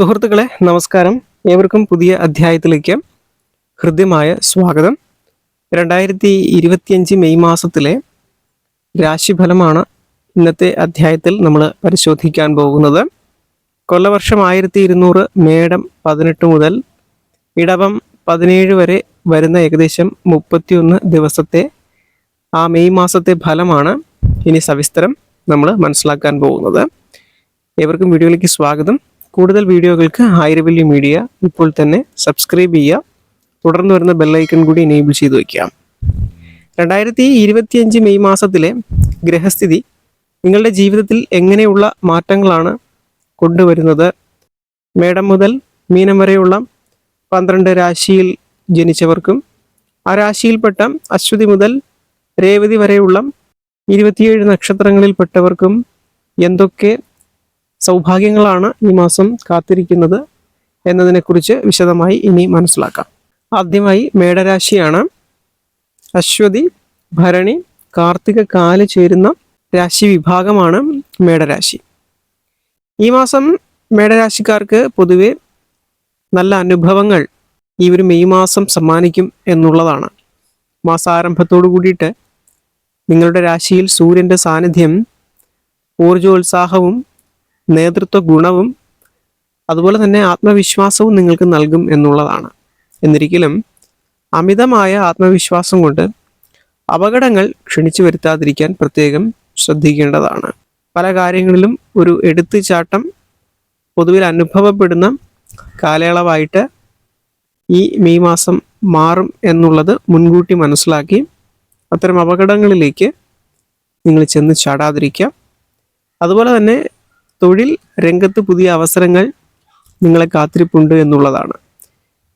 സുഹൃത്തുക്കളെ നമസ്കാരം. ഏവർക്കും പുതിയ അധ്യായത്തിലേക്ക് ഹൃദ്യമായ സ്വാഗതം. രണ്ടായിരത്തി ഇരുപത്തിയഞ്ച് മെയ് മാസത്തിലെ രാശിഫലമാണ് ഇന്നത്തെ അധ്യായത്തിൽ നമ്മൾ പരിശോധിക്കാൻ പോകുന്നത്. കൊല്ലവർഷം ആയിരത്തി ഇരുന്നൂറ് മേടം പതിനെട്ട് മുതൽ ഇടവം പതിനേഴ് വരെ വരുന്ന ഏകദേശം മുപ്പത്തിയൊന്ന് ദിവസത്തെ ആ മെയ് മാസത്തെ ഫലമാണ് ഇനി സവിസ്തരം നമ്മൾ മനസ്സിലാക്കാൻ പോകുന്നത്. ഏവർക്കും വീഡിയോയിലേക്ക് സ്വാഗതം. കൂടുതൽ വീഡിയോകൾക്ക് ആയിരവല്യ മീഡിയ ഇപ്പോൾ തന്നെ സബ്സ്ക്രൈബ് ചെയ്യുക. തുടർന്ന് വരുന്ന ബെല്ലൈക്കൺ കൂടി എനേബിൾ ചെയ്ത് വയ്ക്കാം രണ്ടായിരത്തി ഇരുപത്തിയഞ്ച് മെയ് മാസത്തിലെ ഗ്രഹസ്ഥിതി നിങ്ങളുടെ ജീവിതത്തിൽ എങ്ങനെയുള്ള മാറ്റങ്ങളാണ് കൊണ്ടുവരുന്നത്? മേടം മുതൽ മീനം വരെയുള്ള പന്ത്രണ്ട് രാശിയിൽ ജനിച്ചവർക്കും ആ രാശിയിൽപ്പെട്ട അശ്വതി മുതൽ രേവതി വരെയുള്ള ഇരുപത്തിയേഴ് നക്ഷത്രങ്ങളിൽപ്പെട്ടവർക്കും എന്തൊക്കെ സൗഭാഗ്യങ്ങളാണ് ഈ മാസം കാത്തിരിക്കുന്നത് എന്നതിനെക്കുറിച്ച് വിശദമായി ഇനി മനസ്സിലാക്കാം. ആദ്യമായി മേടരാശിയാണ്. അശ്വതി ഭരണി കാർത്തിക കാൽ ചേരുന്ന രാശി വിഭാഗമാണ് മേടരാശി. ഈ മാസം മേടരാശിക്കാർക്ക് പൊതുവെ നല്ല അനുഭവങ്ങൾ ഈ ഒരു മെയ് മാസം സമ്മാനിക്കും എന്നുള്ളതാണ്. മാസാരംഭത്തോടു കൂടിയിട്ട് നിങ്ങളുടെ രാശിയിൽ സൂര്യന്റെ സാന്നിധ്യം ഊർജോത്സാഹവും നേതൃത്വ ഗുണവും അതുപോലെ തന്നെ ആത്മവിശ്വാസവും നിങ്ങൾക്ക് നൽകും എന്നുള്ളതാണ്. എന്നിരിക്കലും അമിതമായ ആത്മവിശ്വാസം കൊണ്ട് അപകടങ്ങൾ ക്ഷണിച്ചു വരുത്താതിരിക്കാൻ പ്രത്യേകം ശ്രദ്ധിക്കേണ്ടതാണ്. പല കാര്യങ്ങളിലും ഒരു എടുത്തുചാട്ടം പൊതുവിൽ അനുഭവപ്പെടുന്ന കാലയളവായിട്ട് ഈ മെയ് മാസം മാറും എന്നുള്ളത് മുൻകൂട്ടി മനസ്സിലാക്കി അത്തരം അപകടങ്ങളിലേക്ക് നിങ്ങൾ ചെന്ന് ചാടാതിരിക്കാം അതുപോലെ തന്നെ തൊഴിൽ രംഗത്ത് പുതിയ അവസരങ്ങൾ നിങ്ങളെ കാത്തിരിപ്പുണ്ട് എന്നുള്ളതാണ്.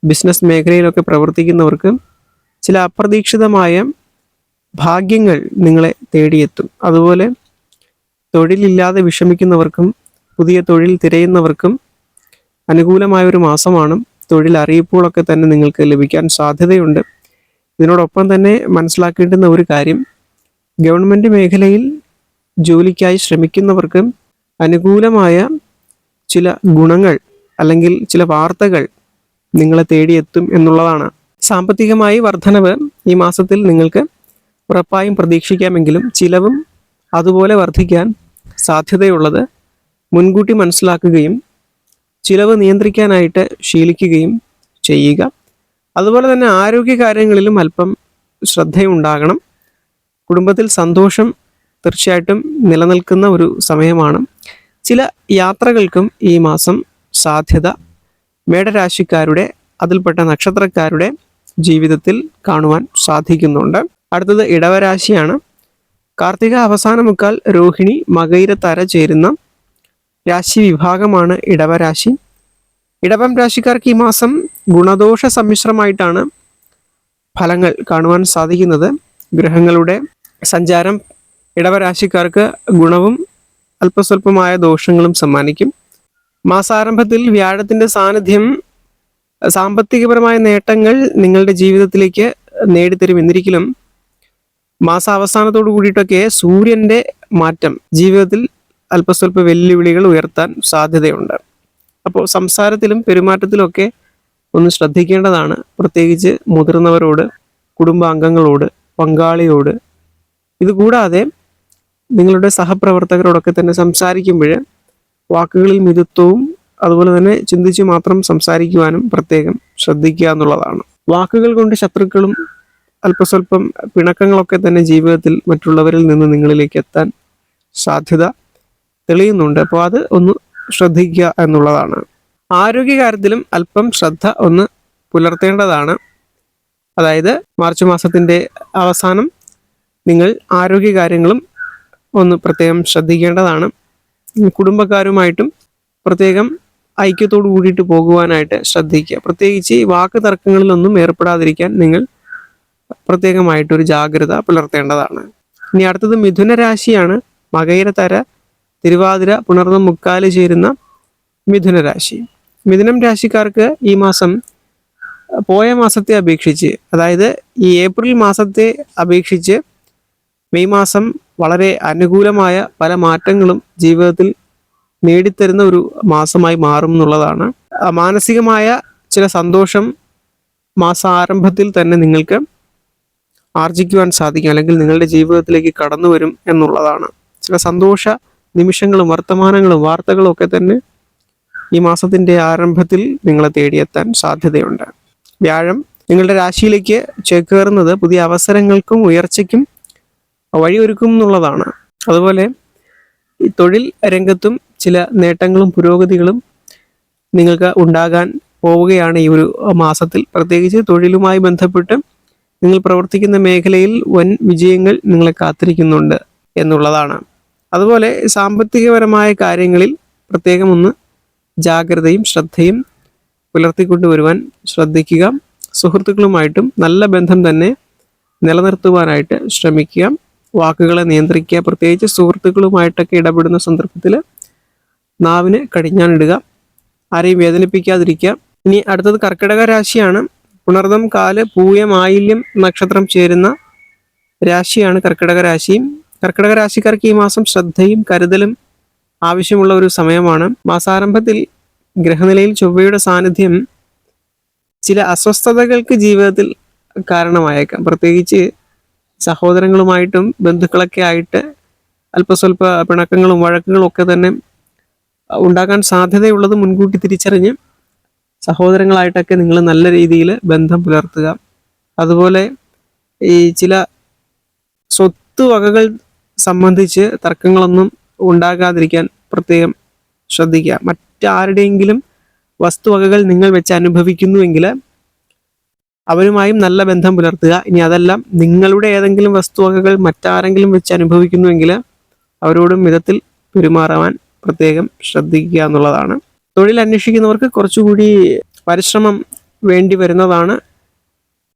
ബിസിനസ് മേഖലയിലൊക്കെ പ്രവർത്തിക്കുന്നവർക്ക് ചില അപ്രതീക്ഷിതമായ ഭാഗ്യങ്ങൾ നിങ്ങളെ തേടിയെത്തും. അതുപോലെ തൊഴിലില്ലാതെ വിഷമിക്കുന്നവർക്കും പുതിയ തൊഴിൽ തിരയുന്നവർക്കും അനുകൂലമായ ഒരു മാസമാണ് തൊഴിൽ അറിയിപ്പുകളൊക്കെ തന്നെ നിങ്ങൾക്ക് ലഭിക്കാൻ സാധ്യതയുണ്ട്. ഇതിനോടൊപ്പം തന്നെ മനസ്സിലാക്കേണ്ടുന്ന ഒരു കാര്യം ഗവൺമെന്റ് മേഖലയിൽ ജോലിക്കായി ശ്രമിക്കുന്നവർക്ക് അനുകൂലമായ ചില ഗുണങ്ങൾ അല്ലെങ്കിൽ ചില വാർത്തകൾ നിങ്ങളെ തേടിയെത്തും എന്നുള്ളതാണ്. സാമ്പത്തികമായി വർധനവ് ഈ മാസത്തിൽ നിങ്ങൾക്ക് ഉറപ്പായും പ്രതീക്ഷിക്കാമെങ്കിലും ചിലവും അതുപോലെ വർദ്ധിക്കാൻ സാധ്യതയുള്ളത് മുൻകൂട്ടി മനസ്സിലാക്കുകയും ചിലവ് നിയന്ത്രിക്കാനായിട്ട് ശീലിക്കുകയും ചെയ്യുക. അതുപോലെ തന്നെ ആരോഗ്യ കാര്യങ്ങളിലും അല്പം ശ്രദ്ധയുണ്ടാകണം. കുടുംബത്തിൽ സന്തോഷം തീർച്ചയായിട്ടും നിലനിൽക്കുന്ന ഒരു സമയമാണ്. ചില യാത്രകൾക്കും ഈ മാസം സാധ്യത മേടരാശിക്കാരുടെ അതിൽപ്പെട്ട നക്ഷത്രക്കാരുടെ ജീവിതത്തിൽ കാണുവാൻ സാധിക്കുന്നുണ്ട്. അടുത്തത് ഇടവരാശിയാണ്. കാർത്തിക അവസാന മുക്കാൽ രോഹിണി മകയിരത്തര ചേരുന്ന രാശി വിഭാഗമാണ് ഇടവരാശി. ഇടവം രാശിക്കാർക്ക് ഈ മാസം ഗുണദോഷ സമ്മിശ്രമായിട്ടാണ് ഫലങ്ങൾ കാണുവാൻ സാധിക്കുന്നത്. ഗ്രഹങ്ങളുടെ സഞ്ചാരം ഇടവരാശിക്കാർക്ക് ഗുണവും അല്പസ്വല്പമായ ദോഷങ്ങളും സമ്മാനിക്കും. മാസാരംഭത്തിൽ വ്യാഴത്തിന്റെ സാന്നിധ്യം സാമ്പത്തികപരമായ നേട്ടങ്ങൾ നിങ്ങളുടെ ജീവിതത്തിലേക്ക് നേടിത്തരും എന്നിരിക്കലും. മാസാവസാനത്തോടു കൂടിയിട്ടൊക്കെ സൂര്യന്റെ മാറ്റം ജീവിതത്തിൽ അല്പസ്വല്പ വെല്ലുവിളികൾ ഉയർത്താൻ സാധ്യതയുണ്ട്. അപ്പോൾ സംസാരത്തിലും പെരുമാറ്റത്തിലും ഒക്കെ ഒന്ന് ശ്രദ്ധിക്കേണ്ടതാണ്. പ്രത്യേകിച്ച് മുതിർന്നവരോട് കുടുംബാംഗങ്ങളോട് പങ്കാളിയോട്. ഇതുകൂടാതെ നിങ്ങളുടെ സഹപ്രവർത്തകരോടൊക്കെ തന്നെ സംസാരിക്കുമ്പോൾ വാക്കുകളിൽ മിതത്വവും അതുപോലെ തന്നെ ചിന്തിച്ച് മാത്രം സംസാരിക്കുവാനും പ്രത്യേകം ശ്രദ്ധിക്കുക എന്നുള്ളതാണ്. വാക്കുകൾ കൊണ്ട് ശത്രുക്കളും അല്പസ്വല്പം പിണക്കങ്ങളൊക്കെ തന്നെ ജീവിതത്തിൽ മറ്റുള്ളവരിൽ നിന്ന് നിങ്ങളിലേക്ക് എത്താൻ സാധ്യത തെളിയുന്നുണ്ട്. അപ്പോൾ അത് ഒന്ന് ശ്രദ്ധിക്കുക എന്നുള്ളതാണ്. ആരോഗ്യകാര്യത്തിലും അല്പം ശ്രദ്ധ ഒന്ന് പുലർത്തേണ്ടതാണ്. അതായത് മാർച്ച് മാസത്തിന്റെ അവസാനം നിങ്ങൾ ആരോഗ്യകാര്യങ്ങളും ഒന്ന് പ്രത്യേകം ശ്രദ്ധിക്കേണ്ടതാണ്. കുടുംബക്കാരുമായിട്ടും പ്രത്യേകം ഐക്യത്തോടു കൂടിയിട്ട് പോകുവാനായിട്ട് ശ്രദ്ധിക്കുക. പ്രത്യേകിച്ച് ഈ വാക്ക് തർക്കങ്ങളിലൊന്നും ഏർപ്പെടാതിരിക്കാൻ നിങ്ങൾ പ്രത്യേകമായിട്ടൊരു ജാഗ്രത പുലർത്തേണ്ടതാണ്. ഇനി അടുത്തത് മിഥുന രാശിയാണ് മകയിരത്തര തിരുവാതിര പുണർന്ന മുക്കാൽ ചേരുന്ന മിഥുന രാശി മിഥുനം രാശിക്കാർക്ക് ഈ മാസം പോയ മാസത്തെ അപേക്ഷിച്ച് അതായത് ഈ ഏപ്രിൽ മാസത്തെ അപേക്ഷിച്ച് മെയ് മാസം വളരെ അനുകൂലമായ പല മാറ്റങ്ങളും ജീവിതത്തിൽ നേടിത്തരുന്ന ഒരു മാസമായി മാറും എന്നുള്ളതാണ്. മാനസികമായ ചില സന്തോഷം മാസാരംഭത്തിൽ തന്നെ നിങ്ങൾക്ക് ആർജിക്കുവാൻ സാധിക്കും അല്ലെങ്കിൽ നിങ്ങളുടെ ജീവിതത്തിലേക്ക് കടന്നു വരും എന്നുള്ളതാണ്. ചില സന്തോഷ നിമിഷങ്ങളും വർത്തമാനങ്ങളും വാർത്തകളും ഒക്കെ തന്നെ ഈ മാസത്തിന്റെ ആരംഭത്തിൽ നിങ്ങളെ തേടിയെത്താൻ സാധ്യതയുണ്ട്. വ്യാഴം നിങ്ങളുടെ രാശിയിലേക്ക് ചേക്കേറുന്നത് പുതിയ അവസരങ്ങൾക്കും ഉയർച്ചയ്ക്കും വഴിയൊരുക്കും എന്നുള്ളതാണ്. അതുപോലെ ഈ തൊഴിൽ രംഗത്തും ചില നേട്ടങ്ങളും പുരോഗതികളും നിങ്ങൾക്ക് ഉണ്ടാകാൻ പോവുകയാണ് ഈ ഒരു മാസത്തിൽ. പ്രത്യേകിച്ച് തൊഴിലുമായി ബന്ധപ്പെട്ട് നിങ്ങൾ പ്രവർത്തിക്കുന്ന മേഖലയിൽ വൻ വിജയങ്ങൾ നിങ്ങളെ കാത്തിരിക്കുന്നുണ്ട് എന്നുള്ളതാണ്. അതുപോലെ സാമ്പത്തികപരമായ കാര്യങ്ങളിൽ പ്രത്യേകം ഒന്ന് ജാഗ്രതയും ശ്രദ്ധയും പുലർത്തിക്കൊണ്ടുവരുവാൻ ശ്രദ്ധിക്കുക. സുഹൃത്തുക്കളുമായിട്ടും നല്ല ബന്ധം തന്നെ നിലനിർത്തുവാനായിട്ട് ശ്രമിക്കുക. വാക്കുകളെ നിയന്ത്രിക്കുക. പ്രത്യേകിച്ച് സുഹൃത്തുക്കളുമായിട്ടൊക്കെ ഇടപെടുന്ന സന്ദർഭത്തിൽ നാവിന് കടിഞ്ഞാണിടുക. ആരെയും വേദനിപ്പിക്കാതിരിക്കുക. ഇനി അടുത്തത് കർക്കിടക രാശിയാണ്. പുണർദം കാൽ പൂയം ആയില്യം നക്ഷത്രം ചേരുന്ന രാശിയാണ് കർക്കിടക രാശിയും കർക്കിടക രാശിക്കാർക്ക് ഈ മാസം ശ്രദ്ധയും കരുതലും ആവശ്യമുള്ള ഒരു സമയമാണ്. മാസാരംഭത്തിൽ ഗ്രഹനിലയിൽ ചൊവ്വയുടെ സാന്നിധ്യം ചില അസ്വസ്ഥതകൾക്ക് ജീവിതത്തിൽ കാരണമായേക്കാം. പ്രത്യേകിച്ച് സഹോദരങ്ങളുമായിട്ടും ബന്ധുക്കളൊക്കെ ആയിട്ട് അല്പസ്വല്പ പിണക്കങ്ങളും വഴക്കുകളും ഒക്കെ തന്നെ ഉണ്ടാകാൻ സാധ്യതയുള്ളത് മുൻകൂട്ടി തിരിച്ചറിഞ്ഞ് സഹോദരങ്ങളായിട്ടൊക്കെ നിങ്ങൾ നല്ല രീതിയിൽ ബന്ധം പുലർത്തുക. അതുപോലെ ഈ ചില സ്വത്ത് വകകൾ സംബന്ധിച്ച് തർക്കങ്ങളൊന്നും ഉണ്ടാകാതിരിക്കാൻ പ്രത്യേകം ശ്രദ്ധിക്കുക. മറ്റാരുടെയെങ്കിലും വസ്തുവകകൾ നിങ്ങൾ വെച്ച് അനുഭവിക്കുന്നുവെങ്കിൽ അവരുമായും നല്ല ബന്ധം പുലർത്തുക. ഇനി അതെല്ലാം നിങ്ങളുടെ ഏതെങ്കിലും വസ്തുവകകൾ മറ്റാരെങ്കിലും വെച്ച് അനുഭവിക്കുന്നുവെങ്കിൽ അവരോടും വിധത്തിൽ പെരുമാറുവാൻ പ്രത്യേകം ശ്രദ്ധിക്കുക എന്നുള്ളതാണ്. തൊഴിൽ അന്വേഷിക്കുന്നവർക്ക് കുറച്ചുകൂടി പരിശ്രമം വേണ്ടി വരുന്നതാണ്.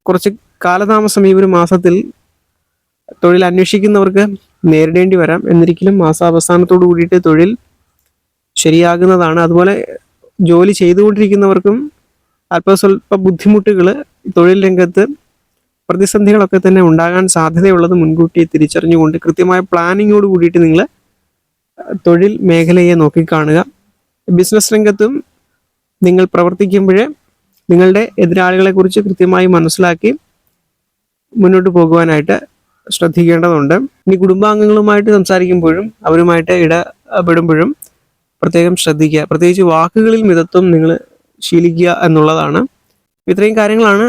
കുറച്ച് കാലതാമസം ഈ ഒരു മാസത്തിൽ തൊഴിൽ അന്വേഷിക്കുന്നവർക്ക് നേരിടേണ്ടി വരാം. എന്നിരിക്കലും മാസാവസാനത്തോടു കൂടിയിട്ട് തൊഴിൽ ശരിയാകുന്നതാണ്. അതുപോലെ ജോലി ചെയ്തുകൊണ്ടിരിക്കുന്നവർക്കും അല്പസ്വല്പ ബുദ്ധിമുട്ടുകൾ തൊഴിൽ രംഗത്ത് പ്രതിസന്ധികളൊക്കെ തന്നെ ഉണ്ടാകാൻ സാധ്യതയുള്ളത് മുൻകൂട്ടി തിരിച്ചറിഞ്ഞുകൊണ്ട് കൃത്യമായ പ്ലാനിങ്ങോട് കൂടിയിട്ട് നിങ്ങൾ തൊഴിൽ മേഖലയെ നോക്കിക്കാണുക ബിസിനസ് രംഗത്തും നിങ്ങൾ പ്രവർത്തിക്കുമ്പോൾ നിങ്ങളുടെ എതിരാളികളെക്കുറിച്ച് കൃത്യമായി മനസ്സിലാക്കി മുന്നോട്ട് പോകുവാനായിട്ട് ശ്രദ്ധിക്കേണ്ടതുണ്ട്. ഇനി കുടുംബാംഗങ്ങളുമായിട്ട് സംസാരിക്കുമ്പോഴും അവരുമായിട്ട് ഇടപെടുമ്പോഴും പ്രത്യേകം ശ്രദ്ധിക്കുക. പ്രത്യേകിച്ച് വാക്കുകളിൽ മിതത്വം നിങ്ങൾ ശീലിക്കുക എന്നുള്ളതാണ്. ഇത്രയും കാര്യങ്ങളാണ്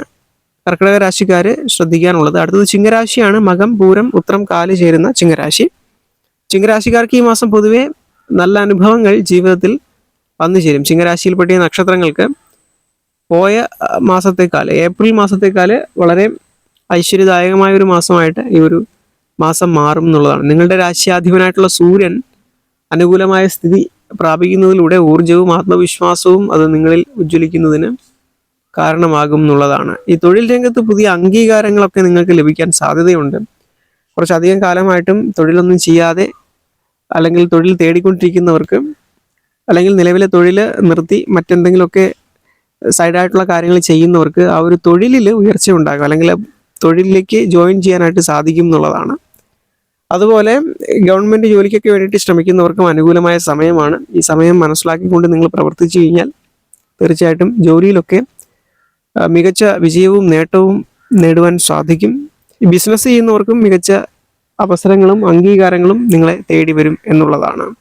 കർക്കിടക രാശിക്കാർ ശ്രദ്ധിക്കാനുള്ളത്. അടുത്തത് ചിങ്ങരാശിയാണ്. മകം പൂരം ഉത്രം കാൽ ചേരുന്ന ചിങ്ങരാശി. ചിങ്ങരാശിക്കാർക്ക് ഈ മാസം പൊതുവെ നല്ല അനുഭവങ്ങൾ ജീവിതത്തിൽ വന്നു ചേരും. ചിങ്ങരാശിയിൽപ്പെട്ടിയ നക്ഷത്രങ്ങൾക്ക് പോയ മാസത്തേക്കാൾ ഏപ്രിൽ മാസത്തേക്കാൾ വളരെ ഐശ്വര്യദായകമായ ഒരു മാസമായിട്ട് ഈ ഒരു മാസം മാറും എന്നുള്ളതാണ്. നിങ്ങളുടെ രാശ്യാധിപനായിട്ടുള്ള സൂര്യൻ അനുകൂലമായ സ്ഥിതി പ്രാപിക്കുന്നതിലൂടെ ഊർജവും ആത്മവിശ്വാസവും അത് നിങ്ങളിൽ ഉജ്ജ്വലിക്കുന്നതിന് കാരണമാകും എന്നുള്ളതാണ്. ഈ തൊഴിൽ രംഗത്ത് പുതിയ അംഗീകാരങ്ങളൊക്കെ നിങ്ങൾക്ക് ലഭിക്കാൻ സാധ്യതയുണ്ട്. കുറച്ചധികം കാലമായിട്ടും തൊഴിലൊന്നും ചെയ്യാതെ അല്ലെങ്കിൽ തൊഴിൽ തേടിക്കൊണ്ടിരിക്കുന്നവർക്ക് അല്ലെങ്കിൽ നിലവിലെ തൊഴിൽ നിർത്തി മറ്റെന്തെങ്കിലുമൊക്കെ സൈഡായിട്ടുള്ള കാര്യങ്ങൾ ചെയ്യുന്നവർക്ക് ആ ഒരു തൊഴിലിൽ ഉയർച്ച ഉണ്ടാകും. അല്ലെങ്കിൽ തൊഴിലിലേക്ക് ജോയിൻ ചെയ്യാനായിട്ട് സാധിക്കും എന്നുള്ളതാണ്. അതുപോലെ ഗവൺമെന്റ് ജോലിക്കൊക്കെ വേണ്ടിയിട്ട് ശ്രമിക്കുന്നവർക്കും അനുകൂലമായ സമയമാണ്. ഈ സമയം മനസ്സിലാക്കിക്കൊണ്ട് നിങ്ങൾ പ്രവർത്തിച്ചു കഴിഞ്ഞാൽ തീർച്ചയായിട്ടും ജോലിയിലൊക്കെ മികച്ച വിജയവും നേട്ടവും നേടുവാൻ സാധിക്കും. ബിസിനസ് ചെയ്യുന്നവർക്കും മികച്ച അവസരങ്ങളും അംഗീകാരങ്ങളും നിങ്ങളെ തേടി വരും എന്നുള്ളതാണ്.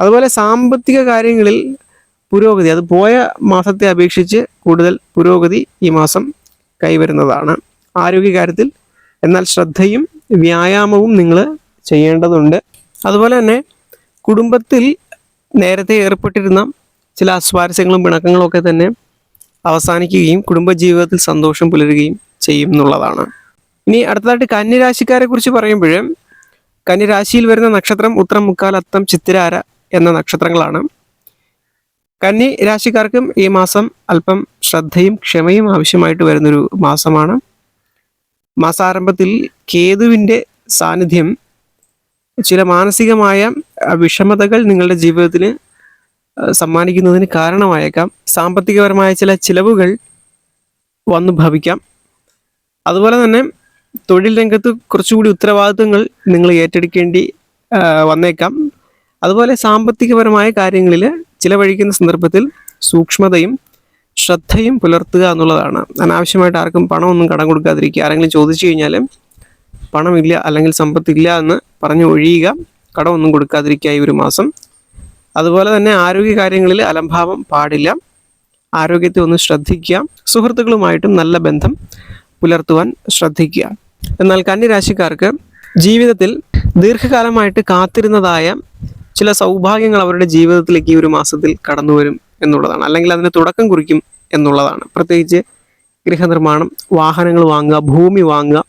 അതുപോലെ സാമ്പത്തിക കാര്യങ്ങളിൽ പുരോഗതി അത് പോയ മാസത്തെ അപേക്ഷിച്ച് കൂടുതൽ പുരോഗതി ഈ മാസം കൈവരുന്നതാണ്. ആരോഗ്യകാര്യത്തിൽ എന്നാൽ ശ്രദ്ധയും വ്യായാമവും നിങ്ങൾ ചെയ്യേണ്ടതുണ്ട്. അതുപോലെ തന്നെ കുടുംബത്തിൽ നേരത്തെ ഏർപ്പെട്ടിരുന്ന ചില അസ്വാരസ്യങ്ങളും പിണക്കങ്ങളും ഒക്കെ തന്നെ അവസാനിക്കുകയും കുടുംബജീവിതത്തിൽ സന്തോഷം പുലരുകയും ചെയ്യും എന്നുള്ളതാണ്. ഇനി അടുത്തതായിട്ട് കന്യരാശിക്കാരെ കുറിച്ച് പറയുമ്പോൾ കന്യരാശിയിൽ വരുന്ന നക്ഷത്രം ഉത്രം മുക്കാൽ അത്തം ചിത്തിരാര എന്ന നക്ഷത്രങ്ങളാണ്. കന്നി രാശിക്കാർക്കും ഈ മാസം അല്പം ശ്രദ്ധയും ക്ഷമയും ആവശ്യമായിട്ട് വരുന്നൊരു മാസമാണ്. മാസാരംഭത്തിൽ കേതുവിന്റെ സാന്നിധ്യം ചില മാനസികമായ വിഷമതകൾ നിങ്ങളുടെ ജീവിതത്തിന് സമ്മാനിക്കുന്നതിന് കാരണമായേക്കാം. സാമ്പത്തികപരമായ ചില ചിലവുകൾ വന്നു ഭവിക്കാം. അതുപോലെ തന്നെ തൊഴിൽ രംഗത്ത് കുറച്ചുകൂടി ഉത്തരവാദിത്തങ്ങൾ നിങ്ങൾ ഏറ്റെടുക്കേണ്ടി വന്നേക്കാം. അതുപോലെ സാമ്പത്തികപരമായ കാര്യങ്ങളിൽ ചിലവഴിക്കുന്ന സന്ദർഭത്തിൽ സൂക്ഷ്മതയും ശ്രദ്ധയും പുലർത്തുക എന്നുള്ളതാണ്. അനാവശ്യമായിട്ട് ആർക്കും പണമൊന്നും കടം കൊടുക്കാതിരിക്കുക. ആരെങ്കിലും ചോദിച്ചു കഴിഞ്ഞാൽ പണമില്ല അല്ലെങ്കിൽ സമ്പത്തില്ല എന്ന് പറഞ്ഞു ഒഴിയുക കടമൊന്നും കൊടുക്കാതിരിക്കുക ഈ ഒരു മാസം. അതുപോലെ തന്നെ ആരോഗ്യ കാര്യങ്ങളിൽ അലംഭാവം പാടില്ല. ആരോഗ്യത്തെ ഒന്ന് ശ്രദ്ധിക്കുക. സുഹൃത്തുക്കളുമായിട്ടും നല്ല ബന്ധം പുലർത്തുവാൻ ശ്രദ്ധിക്കുക. എന്നാൽ കന്യരാശിക്കാർക്ക് ജീവിതത്തിൽ ദീർഘകാലമായിട്ട് കാത്തിരുന്നതായ ചില സൗഭാഗ്യങ്ങൾ അവരുടെ ജീവിതത്തിലേക്ക് ഈ ഒരു മാസത്തിൽ കടന്നു വരും എന്നുള്ളതാണ്. അല്ലെങ്കിൽ അതിന് തുടക്കം കുറിക്കും എന്നുള്ളതാണ്. പ്രത്യേകിച്ച് ഗൃഹനിർമ്മാണം വാഹനങ്ങൾ വാങ്ങുക ഭൂമി വാങ്ങുക.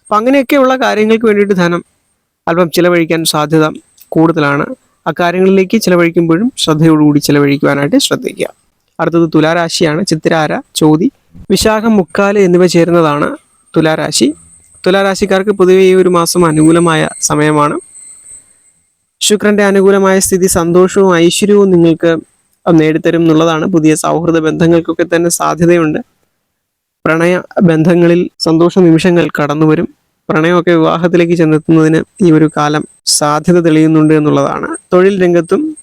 അപ്പം അങ്ങനെയൊക്കെയുള്ള കാര്യങ്ങൾക്ക് വേണ്ടിയിട്ട് ധനം അല്പം ചിലവഴിക്കാൻ സാധ്യത കൂടുതലാണ്. അക്കാര്യങ്ങളിലേക്ക് ചിലവഴിക്കുമ്പോഴും ശ്രദ്ധയോടുകൂടി ചിലവഴിക്കുവാനായിട്ട് ശ്രദ്ധിക്കുക. അടുത്തത് തുലാരാശിയാണ്. ചിത്തിരാര ചോതി വിശാഖം മുക്കാൽ എന്നിവ ചേരുന്നതാണ് തുലാരാശി. തുലാരാശിക്കാർക്ക് പൊതുവെ ഈ ഒരു മാസം അനുകൂലമായ സമയമാണ്. ശുക്രന്റെ അനുകൂലമായ സ്ഥിതി സന്തോഷവും ഐശ്വര്യവും നിങ്ങൾക്ക് നേടിത്തരും എന്നുള്ളതാണ്. പുതിയ സൗഹൃദ ബന്ധങ്ങൾക്കൊക്കെ തന്നെ സാധ്യതയുണ്ട്. പ്രണയ ബന്ധങ്ങളിൽ സന്തോഷ നിമിഷങ്ങൾ കടന്നു വരും പ്രണയമൊക്കെ വിവാഹത്തിലേക്ക് ചെന്നെത്തുന്നതിന് ഈ ഒരു കാലം സാധ്യത തെളിയുന്നുണ്ട് എന്നുള്ളതാണ്. തൊഴിൽ രംഗത്തും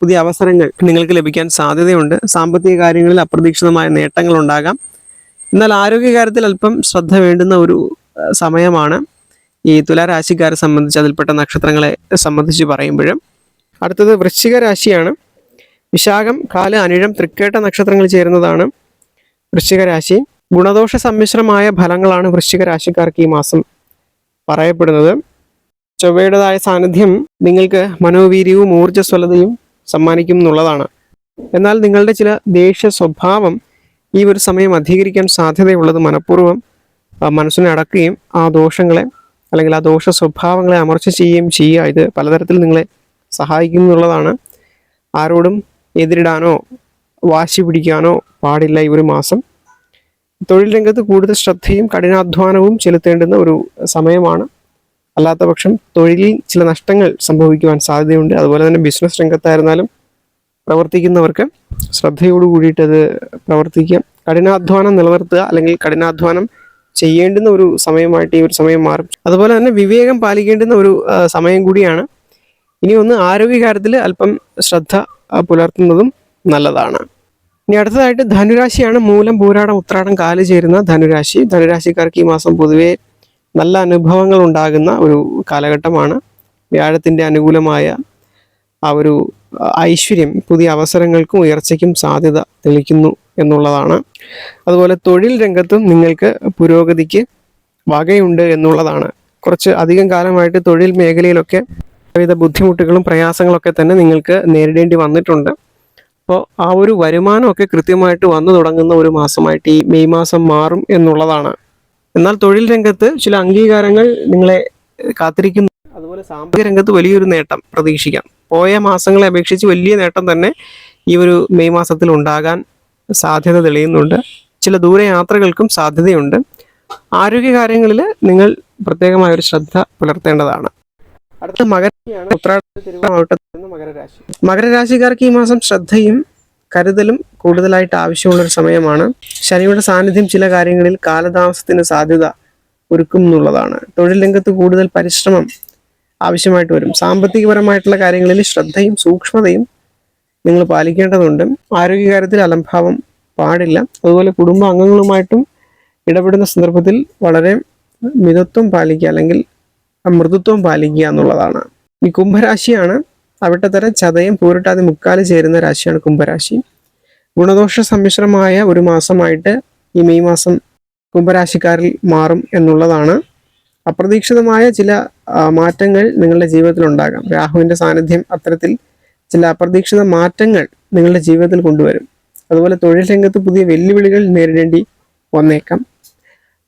പുതിയ അവസരങ്ങൾ നിങ്ങൾക്ക് ലഭിക്കാൻ സാധ്യതയുണ്ട്. സാമ്പത്തിക കാര്യങ്ങളിൽ അപ്രതീക്ഷിതമായ നേട്ടങ്ങൾ ഉണ്ടാകാം. എന്നാൽ ആരോഗ്യകാര്യത്തിൽ അല്പം ശ്രദ്ധ വേണ്ടുന്ന ഒരു സമയമാണ് ഈ തുലാരാശിക്കാരെ സംബന്ധിച്ച് അതിൽപ്പെട്ട നക്ഷത്രങ്ങളെ സംബന്ധിച്ച് പറയുമ്പോഴും. അടുത്തത് വൃശ്ചിക രാശിയാണ്. വിശാഖം കാൽ അനിഴം തൃക്കേട്ട നക്ഷത്രങ്ങൾ ചേരുന്നതാണ് വൃശ്ചിക രാശി. ഗുണദോഷ സമ്മിശ്രമായ ഫലങ്ങളാണ് വൃശ്ചിക രാശിക്കാർക്ക് ഈ മാസം പറയപ്പെടുന്നത്. ചൊവ്വയുടേതായ സാന്നിധ്യം നിങ്ങൾക്ക് മനോവീര്യവും ഊർജസ്വലതയും സമ്മാനിക്കും എന്നുള്ളതാണ്. എന്നാൽ നിങ്ങളുടെ ചില ദേഷ്യ സ്വഭാവം ഈ ഒരു സമയം അധികരിക്കാൻ സാധ്യതയുള്ളത് മനഃപൂർവം മനസ്സിനെ അടക്കുകയും ആ ദോഷങ്ങളെ അല്ലെങ്കിൽ ആ ദോഷ സ്വഭാവങ്ങളെ അമർച്ച ചെയ്യുകയും ചെയ്യുക. ഇത് പലതരത്തിൽ നിങ്ങളെ സഹായിക്കും എന്നുള്ളതാണ്. ആരോടും എതിരിടാനോ വാശി പിടിക്കാനോ പാടില്ല ഈ ഒരു മാസം. തൊഴിൽ രംഗത്ത് കൂടുതൽ ശ്രദ്ധയും കഠിനാധ്വാനവും ചെലുത്തേണ്ടുന്ന ഒരു സമയമാണ്. അല്ലാത്ത പക്ഷം തൊഴിലിൽ ചില നഷ്ടങ്ങൾ സംഭവിക്കുവാൻ സാധ്യതയുണ്ട്. അതുപോലെ തന്നെ ബിസിനസ് രംഗത്തായിരുന്നാലും പ്രവർത്തിക്കുന്നവർക്ക് ശ്രദ്ധയോട് കൂടിയിട്ട് അത് പ്രവർത്തിക്കുക കഠിനാധ്വാനം നിലനിർത്തുക അല്ലെങ്കിൽ കഠിനാധ്വാനം ചെയ്യേണ്ടുന്ന ഒരു സമയമായിട്ട് ഈ ഒരു സമയം മാറും. അതുപോലെ തന്നെ വിവേകം പാലിക്കേണ്ടുന്ന ഒരു സമയം കൂടിയാണ്. ഇനി ഒന്ന് ആരോഗ്യകാര്യത്തിൽ അല്പം ശ്രദ്ധ പുലർത്തുന്നതും നല്ലതാണ്. ഇനി അടുത്തതായിട്ട് ധനുരാശിയാണ് മൂലം പൂരാടം ഉത്രാടം കാൽ ചേരുന്ന ധനുരാശി. ധനുരാശിക്കാർക്ക് ഈ മാസം പൊതുവെ നല്ല അനുഭവങ്ങൾ ഉണ്ടാകുന്ന ഒരു കാലഘട്ടമാണ്. വ്യാഴത്തിന്റെ അനുകൂലമായ ആ ഒരു ഐശ്വര്യം പുതിയ അവസരങ്ങൾക്കും ഉയർച്ചയ്ക്കും സാധ്യത തെളിക്കുന്നു എന്നുള്ളതാണ്. അതുപോലെ തൊഴിൽ രംഗത്തും നിങ്ങൾക്ക് പുരോഗതിക്ക് വകയുണ്ട് എന്നുള്ളതാണ്. കുറച്ച് അധികം കാലമായിട്ട് തൊഴിൽ മേഖലയിലൊക്കെ വിവിധ ബുദ്ധിമുട്ടുകളും പ്രയാസങ്ങളൊക്കെ തന്നെ നിങ്ങൾക്ക് നേരിടേണ്ടി വന്നിട്ടുണ്ട്. അപ്പോൾ ആ ഒരു വരുമാനമൊക്കെ കൃത്യമായിട്ട് വന്നു തുടങ്ങുന്ന ഒരു മാസമായിട്ട് ഈ മെയ് മാസം മാറും എന്നുള്ളതാണ്. എന്നാൽ തൊഴിൽ രംഗത്ത് ചില അംഗീകാരങ്ങൾ നിങ്ങളെ കാത്തിരിക്കുന്നു. അതുപോലെ സാമ്പത്തിക രംഗത്ത് വലിയൊരു നേട്ടം പ്രതീക്ഷിക്കാം. പോയ മാസങ്ങളെ അപേക്ഷിച്ച് വലിയ നേട്ടം തന്നെ ഈ ഒരു മെയ് മാസത്തിൽ ഉണ്ടാകാൻ സാധ്യത തെളിയുന്നുണ്ട്. ചില ദൂരയാത്രകൾക്കും സാധ്യതയുണ്ട്. ആരോഗ്യ കാര്യങ്ങളിൽ നിങ്ങൾ പ്രത്യേകമായ ഒരു ശ്രദ്ധ പുലർത്തേണ്ടതാണ്. അടുത്ത മകരരാശിയാണ് ഉത്രാടത്തിൽ മകരരാശി. മകരരാശിക്കാർക്ക് ഈ മാസം ശ്രദ്ധയും കരുതലും കൂടുതലായിട്ട് ആവശ്യമുള്ള ഒരു സമയമാണ്. ശനിയുടെ സാന്നിധ്യം ചില കാര്യങ്ങളിൽ കാലതാമസത്തിന് സാധ്യത ഒരുക്കും എന്നുള്ളതാണ്. തൊഴിൽ രംഗത്ത് കൂടുതൽ പരിശ്രമം ആവശ്യമായിട്ട് വരും. സാമ്പത്തികപരമായിട്ടുള്ള കാര്യങ്ങളിൽ ശ്രദ്ധയും സൂക്ഷ്മതയും നിങ്ങൾ പാലിക്കേണ്ടതുണ്ട്. ആരോഗ്യകാര്യത്തിൽ അലംഭാവം പാടില്ല. അതുപോലെ കുടുംബ അംഗങ്ങളുമായിട്ടും ഇടപെടുന്ന സന്ദർഭത്തിൽ വളരെ മിതത്വം പാലിക്കുക അല്ലെങ്കിൽ മൃദുത്വം പാലിക്കുക എന്നുള്ളതാണ്. ഈ കുംഭരാശിയാണ് അവിട്ടത്തര ചതയം പൂരിട്ടാതി മുക്കാൽ ചേരുന്ന രാശിയാണ് കുംഭരാശി. ഗുണദോഷ സമ്മിശ്രമായ ഒരു മാസമായിട്ട് ഈ മെയ് മാസം കുംഭരാശിക്കാരിൽ മാറും എന്നുള്ളതാണ്. അപ്രതീക്ഷിതമായ ചില മാറ്റങ്ങൾ നിങ്ങളുടെ ജീവിതത്തിൽ ഉണ്ടാകാം. രാഹുവിന്റെ സാന്നിധ്യം അത്തരത്തിൽ ചില അപ്രതീക്ഷിത മാറ്റങ്ങൾ നിങ്ങളുടെ ജീവിതത്തിൽ കൊണ്ടുവരും. അതുപോലെ തൊഴിൽ രംഗത്ത് പുതിയ വെല്ലുവിളികൾ നേരിടേണ്ടി വന്നേക്കാം.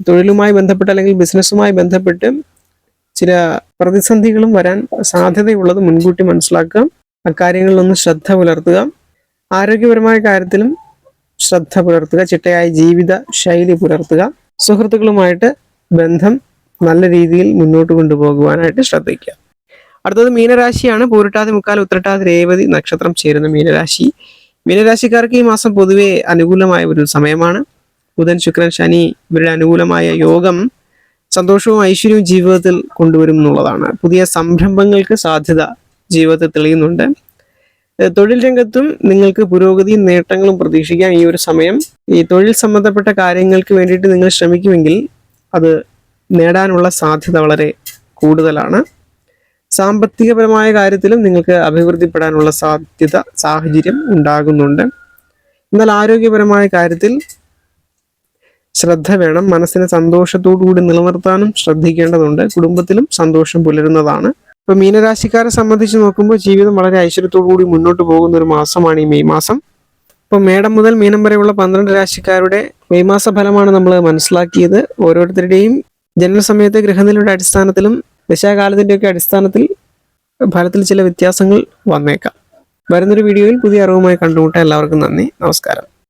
തൊഴിലുമായി ബന്ധപ്പെട്ട് അല്ലെങ്കിൽ ബിസിനസ്സുമായി ബന്ധപ്പെട്ട് ചില പ്രതിസന്ധികളും വരാൻ സാധ്യതയുള്ളത് മുൻകൂട്ടി മനസ്സിലാക്കുക അക്കാര്യങ്ങളിലൊന്ന് ശ്രദ്ധ പുലർത്തുക ആരോഗ്യപരമായ കാര്യത്തിലും ശ്രദ്ധ പുലർത്തുക ചിട്ടയായ ജീവിത ശൈലി പുലർത്തുക സുഹൃത്തുക്കളുമായിട്ട് ബന്ധം നല്ല രീതിയിൽ മുന്നോട്ട് കൊണ്ടുപോകുവാനായിട്ട് ശ്രദ്ധിക്കുക. അടുത്തത് മീനരാശിയാണ്. പൂരിട്ടാതി മുക്കാൽ ഉത്രട്ടാതി രേവതി നക്ഷത്രം ചേരുന്ന മീനരാശി. മീനരാശിക്കാർക്ക് ഈ മാസം പൊതുവെ അനുകൂലമായ ഒരു സമയമാണ്. ബുധൻ ശുക്രൻ ശനി ഇവരുടെ അനുകൂലമായ യോഗം സന്തോഷവും ഐശ്വര്യവും ജീവിതത്തിൽ കൊണ്ടുവരും എന്നുള്ളതാണ്. പുതിയ സംരംഭങ്ങൾക്ക് സാധ്യത ജീവിതത്തിൽ തെളിയുന്നുണ്ട്. തൊഴിൽ രംഗത്തും നിങ്ങൾക്ക് പുരോഗതിയും നേട്ടങ്ങളും പ്രതീക്ഷിക്കാം ഈ ഒരു സമയം. ഈ തൊഴിൽ സംബന്ധപ്പെട്ട കാര്യങ്ങൾക്ക് വേണ്ടിയിട്ട് നിങ്ങൾ ശ്രമിക്കുമെങ്കിൽ അത് നേടാനുള്ള സാധ്യത വളരെ കൂടുതലാണ്. സാമ്പത്തികപരമായ കാര്യത്തിലും നിങ്ങൾക്ക് അഭിവൃദ്ധിപ്പെടാനുള്ള സാധ്യത സാഹചര്യം ഉണ്ടാകുന്നുണ്ട്. എന്നാൽ ആരോഗ്യപരമായ കാര്യത്തിൽ ശ്രദ്ധ വേണം മനസ്സിനെ സന്തോഷത്തോടു കൂടി നിലനിർത്താനും ശ്രദ്ധിക്കേണ്ടതുണ്ട് കുടുംബത്തിലും സന്തോഷം പുലരുന്നതാണ്. ഇപ്പൊ മീനരാശിക്കാരെ സംബന്ധിച്ച് നോക്കുമ്പോൾ ജീവിതം വളരെ ഐശ്വര്യത്തോടു കൂടി മുന്നോട്ട് പോകുന്ന ഒരു മാസമാണ് ഈ മെയ് മാസം. ഇപ്പൊ മേടം മുതൽ മീനം വരെയുള്ള പന്ത്രണ്ട് രാശിക്കാരുടെ മെയ് മാസ ഫലമാണ് നമ്മൾ മനസ്സിലാക്കിയത്. ഓരോരുത്തരുടെയും ജനന സമയത്തെ ഗ്രഹനിലയുടെ അടിസ്ഥാനത്തിലും ദശാകാലത്തിന്റെയൊക്കെ അടിസ്ഥാനത്തിൽ ഫലത്തിൽ ചില വ്യത്യാസങ്ങൾ വന്നേക്കാം. വരുന്നൊരു വീഡിയോയിൽ പുതിയ അറിവുമായി കണ്ടുമുട്ടാൻ എല്ലാവർക്കും നന്ദി. നമസ്കാരം.